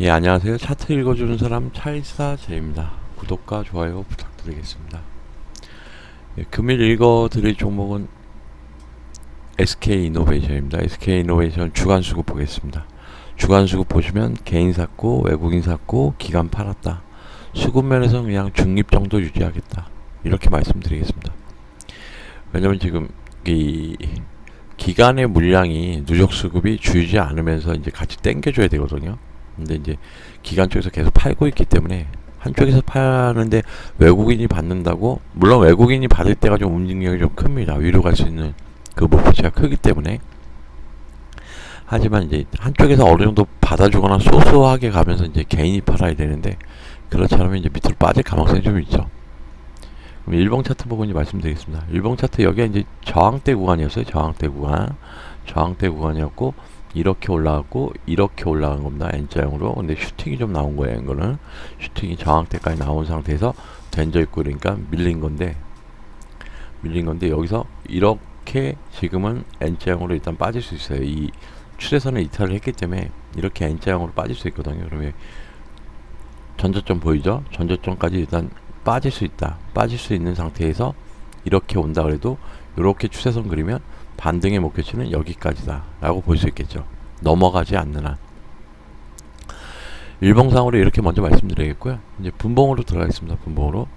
예, 안녕하세요. 차트 읽어주는 사람 차일사제입니다. 구독과 좋아요 부탁드리겠습니다. 예, 금일 읽어드릴 종목은 SK이노베이션입니다. SK이노베이션 주간 수급 보겠습니다. 주간 수급 보시면 개인 샀고 외국인 샀고 기간 팔았다. 수급 면에서는 그냥 중립 정도 유지하겠다. 이렇게 말씀드리겠습니다. 왜냐면 지금 이 기간의 물량이 누적 수급이 줄지 않으면서 이제 같이 땡겨줘야 되거든요. 근데 이제 기관 쪽에서 계속 팔고 있기 때문에 한쪽에서 파는데 외국인이 받는다고 물론 외국인이 받을 때가 좀 움직임이 좀 큽니다. 위로 갈 수 있는 그 목표치가 크기 때문에 하지만 이제 한쪽에서 어느 정도 받아주거나 소소하게 가면서 이제 개인이 팔아야 되는데 그렇지 않으면 이제 밑으로 빠질 가능성이 좀 있죠. 그럼 일봉 차트 이제 말씀드리겠습니다. 일봉 차트 여기가 이제 저항대 구간이었어요. 저항대 구간. 저항대 구간이었고 이렇게 올라갔고 이렇게 올라간 겁니다. N자형으로. 근데 슈팅이 좀 나온 거예요. 이거는 슈팅이 저항대까지 나온 상태에서 된져 있고 그러니까 밀린 건데 밀린 건데 여기서 이렇게 지금은 N자형으로 일단 빠질 수 있어요. 이 추세선을 이탈을 했기 때문에 이렇게 N자형으로 빠질 수 있거든요. 그러면 전저점 보이죠? 전저점까지 일단 빠질 수 있다. 빠질 수 있는 상태에서 이렇게 온다 그래도 이렇게 추세선 그리면 반등의 목표치는 여기까지다 라고 볼 수 있겠죠. 넘어가지 않는 한 일봉상으로 이렇게 먼저 말씀드리겠고요. 이제 분봉으로 들어가겠습니다 분봉으로.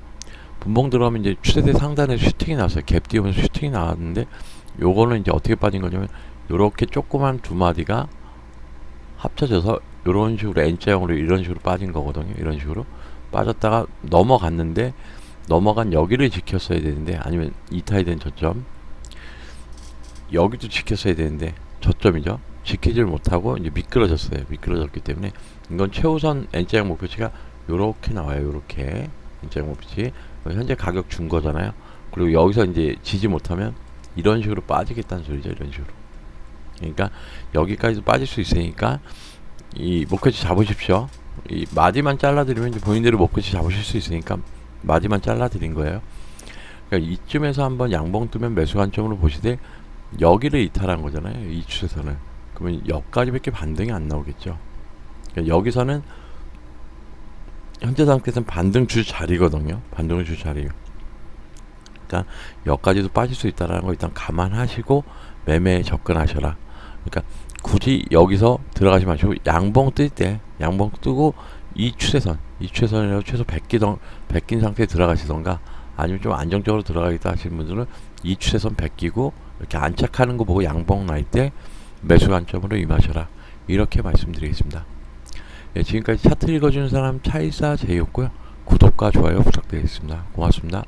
분봉 들어가면 이제 추세대 상단에 슈팅이 나왔어요. 갭 띄우면서 슈팅이 나왔는데 요거는 이제 어떻게 빠진 거냐면 요렇게 조그만 두 마디가 합쳐져서 요런 식으로 N자형으로 이런 식으로 빠진 거거든요. 이런 식으로. 빠졌다가 넘어갔는데 넘어간 여기를 지켰어야 되는데 아니면 이탈이 된 저점 여기도 지켰어야 되는데 저점이죠. 지키질 못하고 이제 미끄러졌어요. 미끄러졌기 때문에 이건 최우선 N자형 목표치가 요렇게 나와요. 요렇게 N자형 목표치. 현재 가격 준 거잖아요. 그리고 여기서 이제 지지 못하면 이런 식으로 빠지겠다는 소리죠. 이런 식으로. 그러니까 여기까지도 빠질 수 있으니까 이 목표치 잡으십시오. 이 마디만 잘라드리면 이제 본인들이 목표치 잡으실 수 있으니까 마디만 잘라드린 거예요. 그러니까 이쯤에서 한번 양봉 뜨면 매수 관점으로 보시되 여기를 이탈한 거잖아요. 이 추세선을. 그러면 여기까지밖에 반등이 안 나오겠죠. 그러니까 여기서는 현재 상태에서는 반등 줄 자리거든요. 반등을 줄 자리. 그러니까 여기까지도 빠질 수 있다는 거 일단 감안하시고 매매에 접근하셔라. 그러니까 굳이 여기서 들어가지 마시고 양봉 뜰 때 양봉 뜨고 이 추세선, 이 추세선이라고 최소 100기 100긴 상태에 들어가시던가 아니면 좀 안정적으로 들어가겠다 하시는 분들은 이 추세선 100기고 이렇게 안착하는 거 보고 양봉 날 때 매수 관점으로 임하셔라. 이렇게 말씀드리겠습니다. 예, 지금까지 차트 읽어주는 사람 차이사 제이였고요. 구독과 좋아요 부탁드리겠습니다. 고맙습니다.